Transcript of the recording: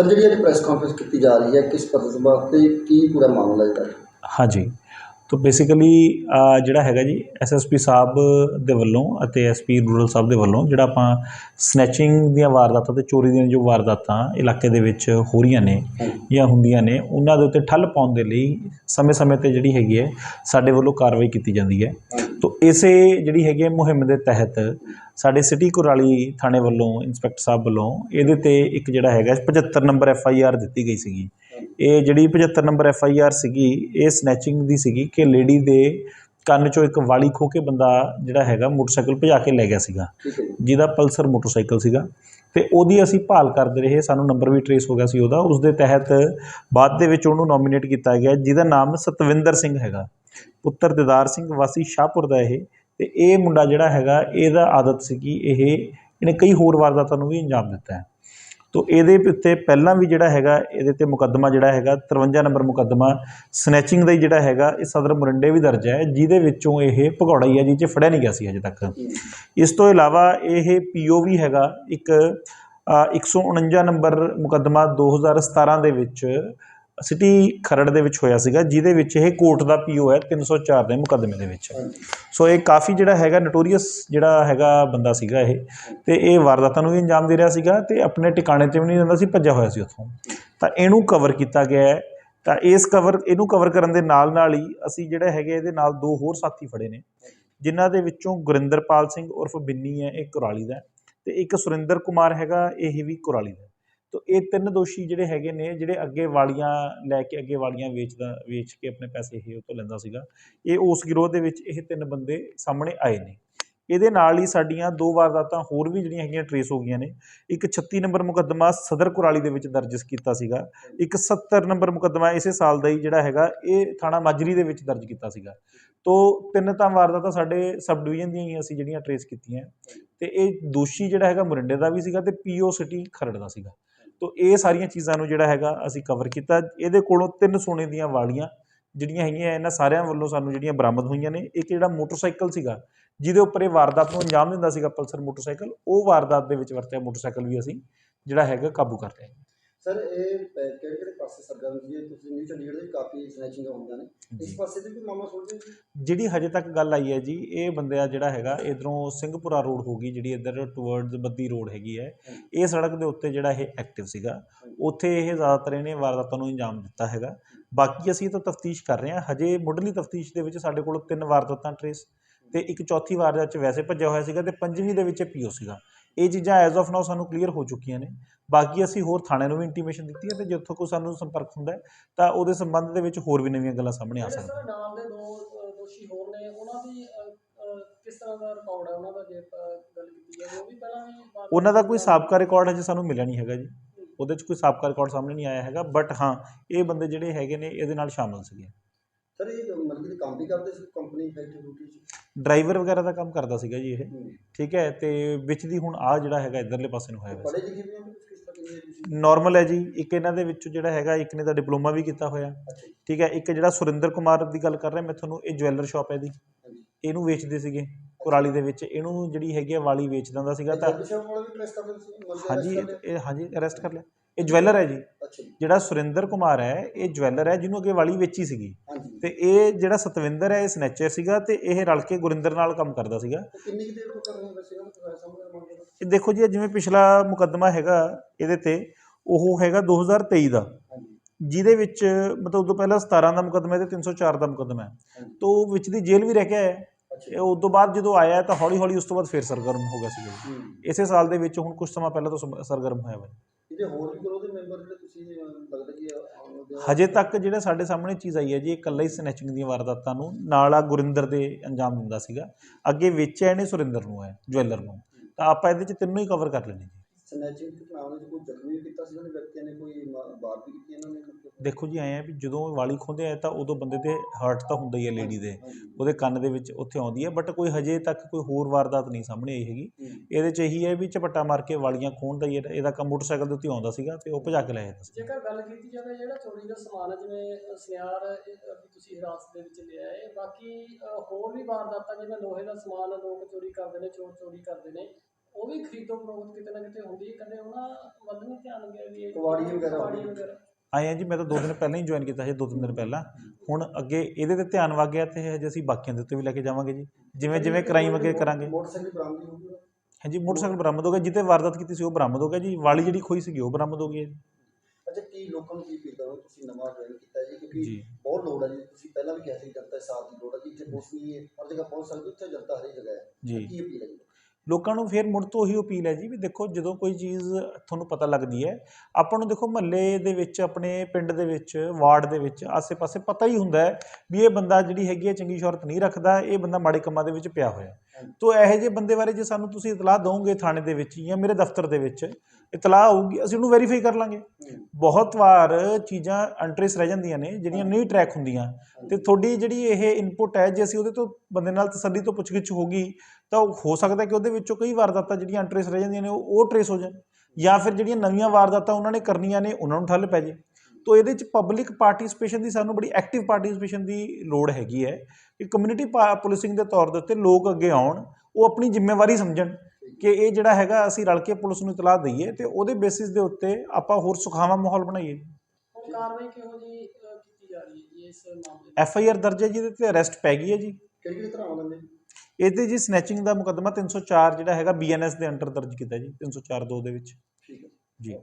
Sir ਜਿਹੜੀ ਅੱਜ press conference ਕੀਤੀ ਜਾ ਰਹੀ ਹੈ ਕਿਸ ਪਰਪਸ ਵਾਸਤੇ ਕੀ ਪੂਰਾ ਮਾਮਲਾ ਹੈ ਹਾਂਜੀ। ਤਾਂ ਬੇਸਿਕਲੀ ਜਿਹੜਾ ਹੈਗਾ ਜੀ ਐਸਐਸਪੀ ਸਾਹਿਬ ਦੇ ਵੱਲੋਂ ਅਤੇ ਐਸਪੀ ਰੂਰਲ ਸਾਹਿਬ ਦੇ ਵੱਲੋਂ ਜਿਹੜਾ ਆਪਾਂ ਸਨੈਚਿੰਗ ਦੀਆਂ ਵਾਰਦਾਤਾਂ ਤੇ ਚੋਰੀ ਦੀਆਂ ਜੋ ਵਾਰਦਾਤਾਂ ਇਲਾਕੇ ਦੇ ਵਿੱਚ ਹੋ ਰਹੀਆਂ ਨੇ ਜਾਂ ਹੁੰਦੀਆਂ ਨੇ ਉਹਨਾਂ ਦੇ ਉੱਤੇ ਠੱਲ ਪਾਉਣ ਦੇ ਲਈ ਸਮੇਂ-ਸਮੇਂ ਤੇ ਜਿਹੜੀ ਹੈਗੀ ਹੈ ਸਾਡੇ ਵੱਲੋਂ ਕਾਰਵਾਈ ਕੀਤੀ ਜਾਂਦੀ ਹੈ। ਤਾਂ ਇਸੇ ਜਿਹੜੀ ਹੈਗੀ ਹੈ ਮੁਹਿੰਮ ਦੇ ਤਹਿਤ ਸਾਡੇ ਸਿਟੀ ਕੁਰਾਲੀ ਥਾਣੇ ਵੱਲੋਂ ਇੰਸਪੈਕਟਰ ਸਾਹਿਬ ਵੱਲੋਂ ਇਹਦੇ ਤੇ ਇੱਕ ਜਿਹੜਾ ਹੈਗਾ 75 ਨੰਬਰ ਐਫ ਆਈ ਆਰ ਦਿੱਤੀ ਗਈ ਸੀਗੀ। ਇਹ ਜਿਹੜੀ 75 ਨੰਬਰ ਐਫ ਆਈ ਆਰ ਸੀਗੀ ਇਹ ਸਨੈਚਿੰਗ ਦੀ ਸੀਗੀ ਕਿ ਲੇਡੀ ਦੇ ਕੰਨ ਚੋਂ ਇੱਕ ਵਾਲੀ ਖੋ ਕੇ ਬੰਦਾ ਜਿਹੜਾ ਹੈਗਾ ਮੋਟਰਸਾਈਕਲ ਭਜਾ ਕੇ ਲੈ ਗਿਆ ਸੀਗਾ। ਜਿਹਦਾ ਪਲਸਰ ਮੋਟਰਸਾਈਕਲ ਸੀਗਾ। ਤੇ ਉਹਦੀ ਅਸੀਂ ਭਾਲ ਕਰਦੇ ਰਹੇ ਸਾਨੂੰ ਨੰਬਰ ਵੀ ਟਰੇਸ ਹੋ ਗਿਆ ਸੀ ਉਹਦਾ। ਉਸ ਦੇ ਤਹਿਤ ਬਾਅਦ ਦੇ ਵਿੱਚ ਉਹਨੂੰ ਨੋਮੀਨੇਟ ਕੀਤਾ ਗਿਆ ਜਿਹਦਾ ਨਾਮ ਸਤਵਿੰਦਰ ਸਿੰਘ ਹੈਗਾ। ਪੁੱਤਰ ਦਿਦਾਰ ਸਿੰਘ ਵਾਸੀ ਸ਼ਾਹਪੁਰ ਦਾ ਇਹ। ਤੇ ਇਹ ਮੁੰਡਾ ਜਿਹੜਾ ਹੈਗਾ ਇਹਦਾ ਆਦਤ ਸੀ ਕਿ ਇਹ ਇਹਨੇ ਕਈ ਹੋਰ ਵਾਰਦਾਤਾਂ ਨੂੰ ਵੀ ਅੰਜਾਮ ਦਿੱਤਾ ਹੈ। ਤੋ ਇਹਦੇ ਉੱਤੇ ਪਹਿਲਾਂ ਵੀ ਜਿਹੜਾ ਹੈਗਾ ਇਹਦੇ ਤੇ ਮੁਕੱਦਮਾ ਜਿਹੜਾ ਹੈਗਾ 53 ਨੰਬਰ ਮੁਕੱਦਮਾ ਸਨੈਚਿੰਗ ਦਾ ਹੀ ਜਿਹੜਾ ਹੈਗਾ ਇਹ ਸਦਰ ਮੁਰਿੰਡੇ ਵੀ ਦਰਜ ਹੈ ਜਿਹਦੇ ਵਿੱਚੋਂ ਇਹ ਭਗੌੜਾ ਹੀ ਹੈ ਜਿਹ 'ਚ ਫੜਿਆ ਨਹੀਂ ਗਿਆ ਸੀ ਅਜੇ ਤੱਕ। ਇਸ ਤੋਂ ਇਲਾਵਾ ਇਹ ਪੀਓ ਵੀ ਹੈਗਾ ਇੱਕ ਅ, 149 ਨੰਬਰ ਮੁਕੱਦਮਾ 2017 ਦੇ ਵਿੱਚ ਸਿਟੀ ਖਰੜ ਦੇ ਵਿੱਚ ਹੋਇਆ ਸੀਗਾ ਜਿਹਦੇ ਵਿੱਚ ਇਹ ਕੋਰਟ ਦਾ ਪੀਓ ਹੈ 304 ਦੇ ਮੁਕੱਦਮੇ ਦੇ ਵਿੱਚ। ਸੋ ਇਹ ਕਾਫੀ ਜਿਹੜਾ ਹੈਗਾ ਨਟੋਰੀਅਸ ਜਿਹੜਾ ਹੈਗਾ ਬੰਦਾ ਸੀਗਾ ਇਹ। ਤੇ ਇਹ ਵਾਰਦਾਤਾਂ ਨੂੰ ਵੀ ਅੰਜਾਮ ਦੇ ਰਿਹਾ ਸੀਗਾ ਤੇ ਆਪਣੇ ਟਿਕਾਣੇ ਤੇ ਵੀ ਨਹੀਂ ਰਹਿੰਦਾ ਸੀ ਭੱਜਿਆ ਹੋਇਆ ਸੀ ਉੱਥੋਂ। ਤਾਂ ਇਹਨੂੰ ਕਵਰ ਕੀਤਾ ਗਿਆ ਹੈ। ਤਾਂ ਇਸ ਕਵਰ ਇਹਨੂੰ ਕਵਰ ਕਰਨ ਦੇ ਨਾਲ ਨਾਲ ਹੀ ਅਸੀਂ ਜਿਹੜਾ ਹੈਗੇ ਇਹਦੇ ਨਾਲ ਦੋ ਹੋਰ ਸਾਥੀ ਫੜੇ ਨੇ ਜਿਨ੍ਹਾਂ ਦੇ ਵਿੱਚੋਂ ਗੁਰਿੰਦਰਪਾਲ ਸਿੰਘ ਉਰਫ ਬਿੰਨੀ ਹੈ ਇਹ ਕੁਰਾਲੀ ਦਾ ਹੈ, ਤੇ ਇੱਕ ਸੁਰਿੰਦਰ ਕੁਮਾਰ ਹੈਗਾ ਇਹ ਵੀ ਕੁਰਾਲੀ ਦਾ ਤੋ ਇਹ ਤਿੰਨ ਦੋਸ਼ੀ ਜਿਹੜੇ ਹੈਗੇ ਨੇ, ਜਿਹੜੇ ਅੱਗੇ ਵਾਲੀਆਂ ਲੈ ਕੇ ਅੱਗੇ ਵਾਲੀਆਂ ਵੇਚਦਾ, ਵੇਚ ਕੇ ਆਪਣੇ ਪੈਸੇ ਇਹ ਉਹ ਤੋਂ ਲੈਂਦਾ ਸੀਗਾ, ਇਹ ਉਸ ਗਿਰੋਹ ਦੇ ਵਿੱਚ ਇਹ ਤਿੰਨ ਬੰਦੇ ਸਾਹਮਣੇ ਆਏ ਨੇ। ਇਹਦੇ ਨਾਲ ਹੀ ਸਾਡੀਆਂ ਦੋ ਵਾਰਦਾਤਾਂ ਹੋਰ ਵੀ ਜਿਹੜੀਆਂ ਹੈਗੀਆਂ ਟਰੇਸ ਹੋ ਗਈਆਂ ਨੇ। ਇੱਕ 36 ਨੰਬਰ ਮੁਕੱਦਮਾ ਸਦਰ ਕੁਰਾਲੀ ਦੇ ਵਿੱਚ ਦਰਜ ਕੀਤਾ ਸੀਗਾ। ਇੱਕ 70 ਨੰਬਰ ਮੁਕੱਦਮਾ ਇਸੇ ਸਾਲ ਦਾ ਹੀ ਜਿਹੜਾ ਹੈਗਾ, ਇਹ ਥਾਣਾ ਮਾਜਰੀ ਦੇ ਵਿੱਚ ਦਰਜ ਕੀਤਾ ਸੀਗਾ। ਤੋ ਤਿੰਨ ਤਾਂ ਵਾਰਦਾਤਾਂ ਸਾਡੇ ਸਬ ਡਿਵੀਜ਼ਨ ਦੀਆਂ ਹੀ ਅਸੀਂ ਜਿਹੜੀਆਂ ਟਰੇਸ ਕੀਤੀਆਂ। ਤੇ ਇਹ ਦੋਸ਼ੀ ਜਿਹੜਾ ਹੈਗਾ ਮੁਰਿੰਡੇ ਦਾ ਵੀ ਸੀਗਾ ਤੇ ਪੀਓ ਸਿਟੀ ਖਰੜ ਦਾ ਸੀਗਾ। ਤੋ ਇਹ ਸਾਰੀਆਂ ਚੀਜ਼ਾਂ ਨੂੰ ਜਿਹੜਾ ਹੈਗਾ ਅਸੀਂ ਕਵਰ ਕੀਤਾ। ਇਹਦੇ ਕੋਲੋਂ ਤਿੰਨ ਸੋਨੇ ਦੀਆਂ ਵਾਲੀਆਂ ਜਿਹੜੀਆਂ ਹੈਗੀਆਂ ਇਹਨਾਂ ਸਾਰਿਆਂ ਵੱਲੋਂ ਸਾਨੂੰ ਜਿਹੜੀਆਂ ਬਰਾਮਦ ਹੋਈਆਂ ਨੇ। ਇੱਕ ਜਿਹੜਾ ਮੋਟਰਸਾਈਕਲ ਸੀਗਾ, ਜਿਹਦੇ ਉੱਪਰ ਇਹ ਵਾਰਦਾਤ ਨੂੰ ਅੰਜਾਮ ਦਿੰਦਾ ਸੀਗਾ ਪਲਸਰ ਮੋਟਰਸਾਈਕਲ, ਉਹ ਵਾਰਦਾਤ ਦੇ ਵਿੱਚ ਵਰਤਿਆ ਮੋਟਰਸਾਈਕਲ ਵੀ ਅਸੀਂ ਜਿਹੜਾ ਹੈਗਾ ਕਾਬੂ ਕਰ ਲਿਆ। ਸਰ ਇਹ ਕਿਹੜੇ ਕਿਹੜੇ ਪਾਸੇ ਸਰਗਰਮ ਜੀ ਤੁਸੀਂ ਨਿਊ ਚੰਡੀਗੜ੍ਹ ਦੇ ਕਾਫੀ ਸਨੈਚਿੰਗ ਹੁੰਦੀਆਂ ਨੇ। ਇਸ ਪਾਸੇ ਤੇ ਵੀ ਮਾਮਲਾ ਸੋਚਦੇ ਜੀ? ਜਿਹੜੀ ਹਜੇ ਤੱਕ ਗੱਲ ਆਈ ਹੈ ਜੀ ਇਹ ਬੰਦਿਆ ਜਿਹੜਾ ਹੈਗਾ ਇਧਰੋਂ ਸਿੰਘਪੁਰਾ ਰੋਡ ਹੋ ਗਈ ਜਿਹੜੀ ਇੱਧਰ ਟੁਵਰਡਸ ਬੱਦੀ ਰੋਡ ਹੈਗੀ ਹੈ। ਇਹ ਸੜਕ ਦੇ ਉੱਤੇ ਜਿਹੜਾ ਇਹ ਐਕਟਿਵ ਸੀਗਾ। ਉੱਥੇ ਇਹ ਜ਼ਿਆਦਾਤਰ ਇਹਨੇ ਵਾਰਦਾਤਾਂ ਨੂੰ ਅੰਜਾਮ ਦਿੱਤਾ ਹੈਗਾ। ਬਾਕੀ ਅਸੀਂ ਤਾਂ ਤਫਤੀਸ਼ ਕਰ ਰਹੇ ਹਾਂ। ਹਜੇ ਮੁੱਢਲੀ ਤਫਤੀਸ਼ ਦੇ ਵਿੱਚ ਸਾਡੇ ਕੋਲ ਤਿੰਨ ਵਾਰਦਾਤਾਂ ਟਰੇਸ ਤੇ ਇੱਕ ਚੌਥੀ ਵਾਰਦਾਤ 'ਚ ਵੈਸੇ ਭੱਜਿਆ ਹੋਇਆ ਸੀਗਾ ਤੇ ਪੰਜਵੀਂ ਦੇ ਵਿੱਚ ਪੀਓ ਸੀਗਾ। ਇਹ ਚੀਜ਼ਾਂ ਐਜ਼ ਆਫ ਨਾਓ ਸਾਨੂੰ ਕਲੀਅਰ ਹੋ ਚੁੱਕੀਆਂ ਨੇ। ਬਾਕੀ ਅਸੀਂ ਹੋਰ ਥਾਣੇ ਨੂੰ ਵੀ ਇੰਟੀਮੇਸ਼ਨ ਦਿੱਤੀ ਹੈ ਤੇ ਜਿੱਥੋਂ ਕੋਈ ਸਾਨੂੰ ਸੰਪਰਕ ਹੁੰਦਾ ਹੈ ਤਾਂ ਉਹਦੇ ਸੰਬੰਧ ਦੇ ਵਿੱਚ ਹੋਰ ਵੀ ਨਵੀਆਂ ਗੱਲਾਂ ਸਾਹਮਣੇ ਆ ਸਕਦੀਆਂ। ਸਰ ਨਾਲ ਦੇ ਦੋ ਦੋਸ਼ੀ ਹੋਰ ਨੇ ਉਹਨਾਂ ਦੀ ਕਿਸ ਤਰ੍ਹਾਂ ਦਾ ਰਿਕਾਰਡ ਹੈ ਉਹਨਾਂ ਦਾ ਜੇ ਗੱਲ ਕੀਤੀ ਜਾਵੇ ਉਹ ਵੀ ਪਹਿਲਾਂ ਵੀ ਉਹਨਾਂ ਦਾ ਕੋਈ ਸਾਬਕਾ ਰਿਕਾਰਡ ਹਜੇ ਸਾਨੂੰ ਮਿਲਿਆ ਨਹੀਂ ਹੈਗਾ ਜੀ। ਉਹਦੇ 'ਚ ਕੋਈ ਸਾਬਕਾ ਰਿਕਾਰਡ ਸਾਹਮਣੇ ਨਹੀਂ ਆਇਆ ਹੈਗਾ ਬਟ ਹਾਂ ਇਹ ਬੰਦੇ ਜਿਹੜੇ ਹੈਗੇ ਨੇ ਇਹਦੇ ਨਾਲ ਸ਼ਾਮਲ ਸੀਗੇ। ਸਰ ਇਹ ਮਤਲਬ ਕਿ ਕੰਮ ਵੀ ਕਰਦੇ ਸੀ ਕੰਪਨੀ ਫੈਕਟਰੀ ਰੂਟੀ ਚ ਡਰਾਈਵਰ ਵਗੈਰਾ ਦਾ ਕੰਮ ਕਰਦਾ ਸੀਗਾ ਜੀ ਇਹ। ਹੂੰ। ਠੀਕ ਹੈ ਤੇ ਵਿੱਚ ਦੀ ਹੁਣ ਆ ਜਿਹੜਾ ਹੈਗਾ ਇਧਰਲੇ ਪਾਸੇ ਨੂੰ ਹੋਇਆ ਵੈਸੇ। ਪੜ੍ਹੇ ਲਿਖੇ ਵੀ ਹੋ ਕਿਸ ਤਰ੍ਹਾਂ ਕਿੰਨੇ ਤੁਸੀਂ? ਨਾਰਮਲ ਹੈ ਜੀ ਇੱਕ ਇਹਨਾਂ ਦੇ ਵਿੱਚ ਜਿਹੜਾ ਹੈਗਾ ਇੱਕ ਨੇ ਤਾਂ ਡਿਪਲੋਮਾ ਵੀ ਕੀਤਾ ਹੋਇਆ। ਅੱਛਾ ਜੀ। ਠੀਕ ਹੈ ਇੱਕ ਜਿਹੜਾ ਸੁਰਿੰਦਰ ਕੁਮਾਰ ਦੀ ਗੱਲ ਕਰ ਰਿਹਾ ਮੈਂ ਤੁਹਾਨੂੰ ਇਹ ਜਵੈਲਰ ਸ਼ਾਪ ਹੈ ਦੀ ਹਾਂਜੀ। ਇਹਨੂੰ ਵੇਚਦੇ ਸੀਗੇ ਕੁਰਾਲੀ ਦੇ ਵਿੱਚ। ਇਹਨੂੰ ਜਿਹੜੀ ਹੈਗੀ ਆ ਵਾਲੀ ਵੇਚ ਦਿੰਦਾ ਸੀਗਾ ਤਾਂ ਜੱਜ ਸਾਹਿਬ ਕੋਲ ਵੀ ਪ੍ਰੈਸ ਕਰਦੇ ਸੀ ਮਤਲਬ ਕਿ ਹਾਂਜੀ arrest ਇਹ ਹਾਂਜੀ ਅਰੈਸਟ ਕਰ ਲਿਆ। ਇਹ ਜਵੈਲਰ ਹੈ ਜੀ? ਅੱਛਾ ਜੀ। ਜਿਹੜਾ ਸੁਰਿੰਦਰ ਕੁਮਾਰ ਹੈ ਇਹ ਜਵੈਲਰ ਹੈ ਜਿਹਨੂੰ ਅੱਗੇ ਵਾਲੀ ਵੇਚੀ ਸੀਗੀ। ਹਾਂਜੀ ਤੇ ਇਹ ਜਿਹੜਾ ਸਤਵਿੰਦਰ ਹੈ ਇਹ ਸਨੈਚਰ ਸੀਗਾ ਤੇ ਇਹ ਰਲ ਕੇ ਗੁਰਿੰਦਰ ਨਾਲ ਕੰਮ ਕਰਦਾ ਸੀਗਾ। ਤੇ ਕਿੰਨੀ ਕੁ ਦੇਰ ਤੋਂ ਕਰ ਰਹੇ ਹੋ ਵੈਸੇ ਇਹਨਾਂ ਦਾ ਸਾਹਮਣੇ ਮੰਗ ਰਿਹਾ ਇਹ ਦੇਖੋ ਜੀ ਇਹ ਜਿਵੇਂ ਪਿਛਲਾ ਮੁਕੱਦਮਾ ਹੈਗਾ ਇਹਦੇ ਤੇ ਉਹ ਹੈਗਾ 2023 ਦਾ। ਹਾਂਜੀ। ਜਿਹਦੇ ਵਿੱਚ ਮਤਲਬ ਉਦੋਂ ਪਹਿਲਾਂ 17 ਦਾ ਮੁਕੱਦਮਾ ਹੈ ਤੇ 304 ਦਾ ਮੁਕੱਦਮਾ ਹੈ। ਹਾਂਜੀ। ਤੋਂ ਵਿੱਚ ਦੀ ਜੇਲ੍ਹ ਵੀ ਰਹਿ ਕੇ ਆਇਆ ਹੈ। ਅੱਛਾ ਇਹ ਉਸ ਤੋਂ ਬਾਅਦ ਜਦੋਂ ਆਇਆ ਤਾਂ ਹੌਲੀ ਹੌਲੀ ਉਸ ਤੋਂ ਬਾਅਦ ਫਿਰ ਸਰਗਰਮ ਹੋ ਗਿਆ ਜੀ। ਹੂੰ। ਇਸੇ ਸਾਲ ਦੇ ਵਿੱਚ ਹੁਣ ਕੁਝ ਸਮਾਂ ਪਹਿਲਾਂ ਤੋਂ ਸਮ- ਸਰਗਰਮ ਹੋਇਆ ਹੋਇਆ। ਇਹਦੇ ਹੋਰ ਵੀ ਕਰੋ ਦੇ ਮੈਂਬਰ ਜਿਹੜੇ ਤੁਸੀਂ ਲੱਗਦਾ ਕਿ ਆਉਣ ਵਾਲੇ ਹਜੇ ਤੱਕ ਜਿਹੜਾ ਸਾਡੇ ਸਾਹਮਣੇ ਚੀਜ਼ ਆਈ ਹੈ ਜੀ, ਇਹ ਇਕੱਲਾ ਹੀ ਸਨੈਚਿੰਗ ਦੀਆਂ ਵਾਰਦਾਤਾਂ ਨੂੰ, ਨਾਲ ਆ ਗੁਰਿੰਦਰ ਦੇ ਅੰਜਾਮ ਦਿੰਦਾ ਸੀਗਾ। ਅੱਗੇ ਵੇਚਿਆ ਇਹਨੇ ਸੁਰਿੰਦਰ ਨੂੰ ਹੈ ਜੁਐਲਰ ਨੂੰ। ਤਾਂ ਆਪਾਂ ਇਹਦੇ ਚ ਤਿੰਨੋਂ ਹੀ ਕਵਰ ਕਰ ਲੈਣੇ ਜੀ। ਸਨੈਚਿੰਗ ਦੇ ਘਟਨਾਵਾਂ ਵਿੱਚ ਕੋਈ ਜ਼ਖਮੀ ਵੀ ਕੀਤਾ ਸੀ ਉਹਨਾਂ ਵਿਅਕਤੀਆਂ ਨੇ ਕੋਈ ਮਾ- ਵਾਰ ਵੀ ਕੀਤੀ ਇਹਨਾਂ ਨੇ ਮਤਲਬ ਦੇਖੋ ਜੀ ਆਏ ਆ ਵੀ ਜਦੋਂ ਵਾਲੀ ਖੋਂਦੇ ਆ ਤਾਂ ਉਦੋਂ ਬੰਦੇ ਤੇ ਹਰਟ ਤਾਂ ਹੁੰਦਾ ਹੀ ਹੈ ਲੇਡੀ ਦੇ ਹਾਂਜੀ। ਉਹਦੇ ਕੰਨ ਦੇ ਵਿੱਚ ਉੱਥੇ ਆਉਂਦੀ ਹੈ ਬਟ ਕੋਈ ਹਜੇ ਤੱਕ ਕੋਈ ਹੋਰ ਵਾਰਦਾਤ ਨਹੀਂ ਸਾਹਮਣੇ ਆਈ ਹੈਗੀ ਹੂੰ। ਇਹਦੇ ਚ ਇਹੀ ਹੈ ਵੀ ਝਪੱਟਾ ਮਾਰ ਕੇ ਵਾਲੀਆਂ ਖੋਣ ਦਾ ਹੀ ਇਹਦਾ- ਇਹਦਾ ਕੰਮ ਮੋਟਰਸਾਈਕਲ ਦੇ ਉੱਤੇ ਆਉਂਦਾ ਸੀਗਾ ਤੇ ਉਹ ਭਜਾ ਕੇ ਲੈ ਜਾਂਦਾ ਸੀ ਜੇਕਰ ਗੱਲ ਕੀਤੀ ਜਾਵੇ ਜਿਹੜਾ ਚੋਰੀ ਦਾ ਸਮਾਨ ਹੈ ਜਿਵੇਂ ਅ, ਸੁਨਿਆਰ ਇਹ, ਅ, ਵੀ ਤੁਸੀਂ ਹਿਰਾਸਤ ਦੇ ਵਿੱਚ ਲਿਆ ਹੈ ਬਾਕੀ ਅ, ਹੋਰ ਵੀ ਵਾਰਦਾਤਾਂ ਜਿਵੇਂ ਲੋਹੇ ਦਾ ਸਮਾਨ ਲੋਕ ਚੋਰੀ ਕਰਦੇ ਨੇ ਚੋਰ ਚੋਰੀ ਕਰਦੇ ਨੇ ਉਹ ਵੀ ਖਰੀਦੋ ਫਰੋਖਤ ਕਿਤੇ ਨਾ ਕਿਤੇ ਹੁੰਦੀ ਹੈ ਕਹਿੰਦੇ ਉਹਨਾਂ ਵੱਲ ਨਹੀਂ ਧਿਆਨ ਗਿਆ ਵੀ ਇਹ ਕਬਾੜੀ ਵਗੈਰਾ ਕਬਾੜੀ ਹੁੰਦੀ। ਵਗੈਰਾ। ਆਏ ਆ ਜੀ ਮੈਂ ਤਾਂ ਦੋ ਦਿਨ ਪਹਿਲਾਂ ਹੀ ਜੁਆਇਨ ਕੀਤਾ ਸੀ ਦੋ ਤਿੰਨ ਦਿਨ ਪਹਿਲਾਂ। ਹੁਣ ਅੱਗੇ ਇਹਦੇ ਤੇ ਧਿਆਨ ਵਗ ਗਿਆ ਤੇ ਹਜੇ ਅਸੀਂ ਬਾਕੀਆਂ ਦੇ ਉੱਤੇ ਵੀ ਲੈ ਕੇ ਜਾਵਾਂਗੇ ਜੀ। ਜਿਵੇਂ ਜਿਵੇਂ ਕ੍ਰਾਈਮ ਅੱਗੇ ਕਰਾਂਗੇ। ਮੋਟਰਸਾਈਕਲ ਬਰਾਮਦ ਹੋ ਗਿਆ। ਹਾਂਜੀ ਮੋਟਰਸਾਈਕਲ ਬਰਾਮਦ ਹੋ ਗਿਆ ਜਿੱਤੇ ਵਾਰਦਾਤ ਕੀਤੀ ਸੀ ਉਹ ਬਰਾਮਦ ਹੋ ਗਿਆ ਜੀ। ਵਾਲੀ ਜਿਹੜੀ ਖੋਈ ਸੀਗੀ ਉਹ ਬਰਾਮਦ ਹੋ ਗਈ ਹੈ ਜੀ। ਅੱਛਾ ਕੀ ਲੋਕਾਂ ਨੂੰ ਕੀ ਅਪੀਲ ਕਰੋ? ਤੁਸੀਂ ਨਵਾਂ ਜੁਆਇਨ ਕੀਤਾ ਜੀ ਕਿਉਂਕਿ ਜੀ। ਬਹੁਤ ਲੋੜ ਹੈ ਜੀ। ਤੁਸੀਂ ਪਹਿਲਾਂ ਵੀ ਕਿਹਾ ਸੀ ਜਨਤਾ ਦੇ ਸਾਥ ਦੀ ਲੋੜ ਹੈ ਜੀ ਇੱਥੇ ਪੁਲਿਸ ਵੀ ਹਰ ਜਗ੍ਹਾ ਪਹੁੰਚ ਸਕਦੀ ਉੱਥੇ ਜਨਤਾ ਹਰ ਜਗ੍ਹਾ ਹੈ। ਜੀ। ਕੀ ਅਪੀਲ ਹੈ ਜੀ? ਲੋਕਾਂ ਨੂੰ ਫਿਰ ਮੁੜ ਤੋਂ ਉਹੀ ਅਪੀਲ ਹੈ ਜੀ ਵੀ ਦੇਖੋ ਜਦੋਂ ਕੋਈ ਚੀਜ਼ ਤੁਹਾਨੂੰ ਪਤਾ ਲੱਗਦੀ ਹੈ, ਆਪਾਂ ਨੂੰ ਦੇਖੋ ਮਹੱਲੇ ਦੇ ਵਿੱਚ, ਆਪਣੇ ਪਿੰਡ ਦੇ ਵਿੱਚ, ਵਾਰਡ ਦੇ ਵਿੱਚ, ਆਸੇ-ਪਾਸੇ ਪਤਾ ਹੀ ਹੁੰਦਾ ਹੈ ਵੀ ਇਹ ਬੰਦਾ ਜਿਹੜੀ ਹੈਗੀ ਹੈ ਚੰਗੀ ਸ਼ੌਹਰਤ ਨਹੀਂ ਰੱਖਦਾ, ਇਹ ਬੰਦਾ ਮਾੜੇ ਕੰਮਾਂ ਦੇ ਵਿੱਚ ਪਿਆ ਹੋਇਆ। ਤੋ ਇਹੋ ਜਿਹੇ ਬੰਦੇ ਬਾਰੇ ਜੇ ਸਾਨੂੰ ਤੁਸੀਂ ਇਤਲਾਹ ਦਿਓਗੇ ਥਾਣੇ ਦੇ ਵਿੱਚ ਜਾਂ ਮੇਰੇ ਦਫ਼ਤਰ ਦੇ ਵਿੱਚ, ਇਤਲਾਹ ਆਊਗੀ, ਅਸੀਂ ਉਹਨੂੰ ਵੈਰੀਫਾਈ ਕਰ ਲਾਂਗੇ। ਬਹੁਤ ਵਾਰ ਚੀਜ਼ਾਂ ਅਨਟ੍ਰੇਸ ਰਹਿ ਜਾਂਦੀਆਂ ਨੇ, ਜਿਹੜੀਆਂ ਨਹੀਂ ਟਰੈਕ ਹੁੰਦੀਆਂ। ਤੇ ਤੁਹਾਡੀ ਜਿਹੜੀ ਇਹ ਇਨਪੁਟ ਹੈ, ਜੇ ਅਸੀਂ ਉਹਦੇ ਤੋਂ ਬੰਦੇ ਨਾਲ ਤਸੱਲੀ ਤੋਂ ਪੁੱਛਗਿੱਛ ਹੋਗੀ ਤਾਂ ਉਹ ਹੋ ਸਕਦਾ ਕਿ ਉਹਦੇ ਵਿੱਚੋਂ ਕਈ ਵਾਰਦਾਤਾਂ ਜਿਹੜੀਆਂ ਅਨਟ੍ਰੇਸ ਰਹਿ ਜਾਂਦੀਆਂ ਨੇ, ਉਹ ਉਹ ਟਰੇਸ ਹੋ ਜਾਣ। ਜਾਂ ਫਿਰ ਜਿਹੜੀਆਂ ਨਵੀਆਂ ਵਾਰਦਾਤਾਂ ਉਹਨਾਂ ਨੇ ਕਰਨੀਆਂ ਨੇ, ਉਹਨਾਂ ਨੂੰ ਠੱਲ ਪੈ ਜੇ। ਤੋ ਇਹਦੇ ਚ ਪਬਲਿਕ ਪਾਰਟਿਸਿਪੇਸ਼ਨ ਦੀ ਸਾਨੂੰ ਬੜੀ ਐਕਟਿਵ ਪਾਰਟਿਸਿਪੇਸ਼ਨ ਦੀ ਲੋੜ ਹੈਗੀ ਹੈ ਕਿ ਕਮਿਊਨਿਟੀ ਪੁਲਿਸਿੰਗ ਦੇ ਤੌਰ ਦੇ ਉੱਤੇ ਲੋਕ ਅੱਗੇ ਆਉਣ ਉਹ ਆਪਣੀ ਜ਼ਿੰਮੇਵਾਰੀ ਸਮਝਣ ਕਿ ਇਹ ਜਿਹੜਾ ਹੈਗਾ ਅਸੀਂ ਰਲ ਕੇ ਪੁਲਿਸ ਨੂੰ ਇਤਲਾਹ ਦਈਏ ਤੇ ਉਹਦੇ ਬੇਸਿਸ ਦੇ ਉੱਤੇ ਆਪਾਂ ਹੋਰ ਸੁਖਾਵਾਂ ਮਾਹੌਲ ਬਣਾਈਏ। ਕਾਰਵਾਈ ਕਿਹੋ ਜੀ ਕੀਤੀ ਜਾ ਰਹੀ ਹੈ ਜੀ ਇਸ ਮਾਮਲੇ? ਐਫ ਆਈ ਆਰ ਦਰਜ ਹੈ ਜਿਹਦੇ ਤੇ ਅਰੈਸਟ ਪੈ ਗਈ ਹੈ ਜੀ। ਕਿਹੜੀ ਕਿਹੜੀ ਤਰ੍ਹਾਂ ਆਉਂਦੇ ਨੇ ਇਹਦੇ ਜੀ ਸਨੈਚਿੰਗ ਦਾ ਮੁਕੱਦਮਾ 304 ਜਿਹੜਾ ਹੈਗਾ ਬੀਐਨਐਸ ਦੇ ਅੰਡਰ ਦਰਜ ਕੀਤਾ ਜੀ 304 2 ਦੇ ਵਿੱਚ। ਠੀਕ ਹੈ। ਜੀ।